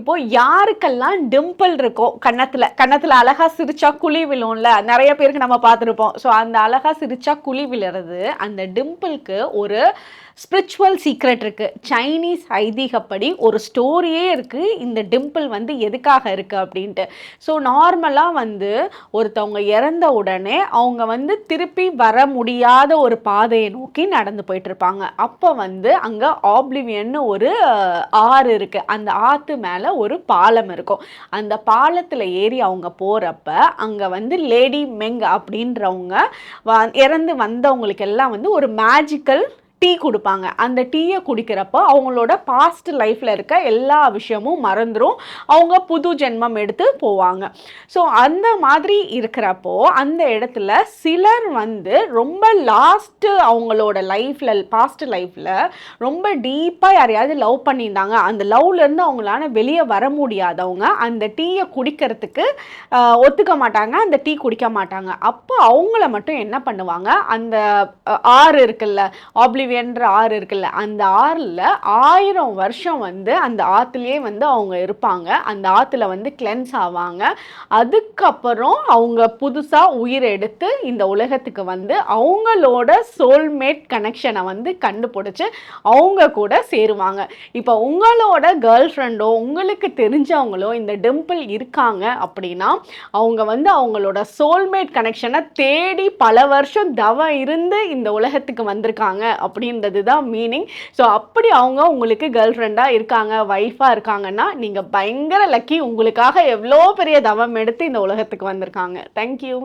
இப்போ யாருக்கெல்லாம் டிம்பிள் இருக்கோ கன்னத்துல கன்னத்துல அழகா சிரிச்சா குழி விழும்ல நிறைய பேருக்கு நம்ம பார்த்துருப்போம். ஸோ அந்த அழகா சிரிச்சா குழி விழுறது அந்த டிம்பிளுக்கு ஒரு ஸ்பிரிச்சுவல் சீக்ரெட் இருக்கு. சைனீஸ் ஐதீகப்படி ஒரு ஸ்டோரியே இருக்கு இந்த டிம்பிள் வந்து எதுக்காக இருக்கு அப்படின்ட்டு. ஸோ நார்மலாக வந்து ஒருத்தவங்க இறந்த உடனே அவங்க வந்து திருப்பி வர முடியாத ஒரு பாதையை நோக்கி நடந்து போயிட்டு இருப்பாங்க அப்போ வந்து அங்கே ஆப்ளிவியன்னு ஒரு ஆறு இருக்கு. அந்த ஆத்து மேலே ஒரு பாலம் இருக்கும். அந்த பாலத்தில் ஏறி அவங்க போகிறப்ப அங்கே வந்து லேடி மெங் அப்படின்றவங்க வ- இறந்து வந்தவங்களுக்கு எல்லாம் வந்து ஒரு மேஜிக்கல் டீ கொடுப்பாங்க. அந்த டீயை குடிக்கிறப்போ அவங்களோட பாஸ்ட் லைஃப்பில் இருக்க எல்லா விஷயமும் மறந்துடும் அவங்க புது ஜென்மம் எடுத்து போவாங்க. ஸோ அந்த மாதிரி இருக்கிறப்போ அந்த இடத்துல சிலர் வந்து ரொம்ப லாஸ்ட்டு அவங்களோட லைஃப்பில் பாஸ்ட் லைஃப்பில் ரொம்ப டீப்பாக யாரையாவது லவ் பண்ணியிருந்தாங்க. அந்த லவ்லேருந்து அவங்களால வெளியே வர முடியாதவங்க அந்த டீயை குடிக்கிறதுக்கு ஒத்துக்க மாட்டாங்க. அந்த டீ குடிக்க மாட்டாங்க. அப்போ அவங்கள மட்டும் என்ன பண்ணுவாங்க? அந்த ஆறு இருக்குல்ல ஆப்ளிவியன்ற ஆறு இருக்குல்ல அந்த ஆறில் ஆயிரம் வருஷம் வந்து அந்த ஆற்றுலேயே வந்து அவங்க இருப்பாங்க. அந்த ஆற்றுல வந்து கிளென்ஸ் ஆவாங்க. அதுக்கப்புறம் அவங்க புதுசாக உயிர் எடுத்து இந்த உலகத்துக்கு வந்து அவங்களோட சோல்மேட் கனெக்ஷனை வந்து கண்டுபிடிச்சி அவங்க கூட சேருவாங்க. இப்போ உங்களோட கேர்ள் ஃப்ரெண்டோ உங்களுக்கு தெரிஞ்சவங்களோ இந்த டிம்பிள் இருக்காங்க அப்படின்னா அவங்க வந்து அவங்களோட சோல்மேட் கனெக்ஷனை தேடி பல வருஷம் தவம் இருந்து இந்த உலகத்துக்கு வந்திருக்காங்க அப்படி அப்படின்றது தான் மீனிங் ஸோ அப்படி அவங்க உங்களுக்கு கேர்ள் ஃப்ரெண்டாக இருக்காங்க ஒய்ஃபாக இருக்காங்கன்னா நீங்கள் பயங்கர லக்கி உங்களுக்காக எவ்வளோ பெரிய தவம் எடுத்து இந்த உலகத்துக்கு வந்திருக்காங்க. தேங்க்யூ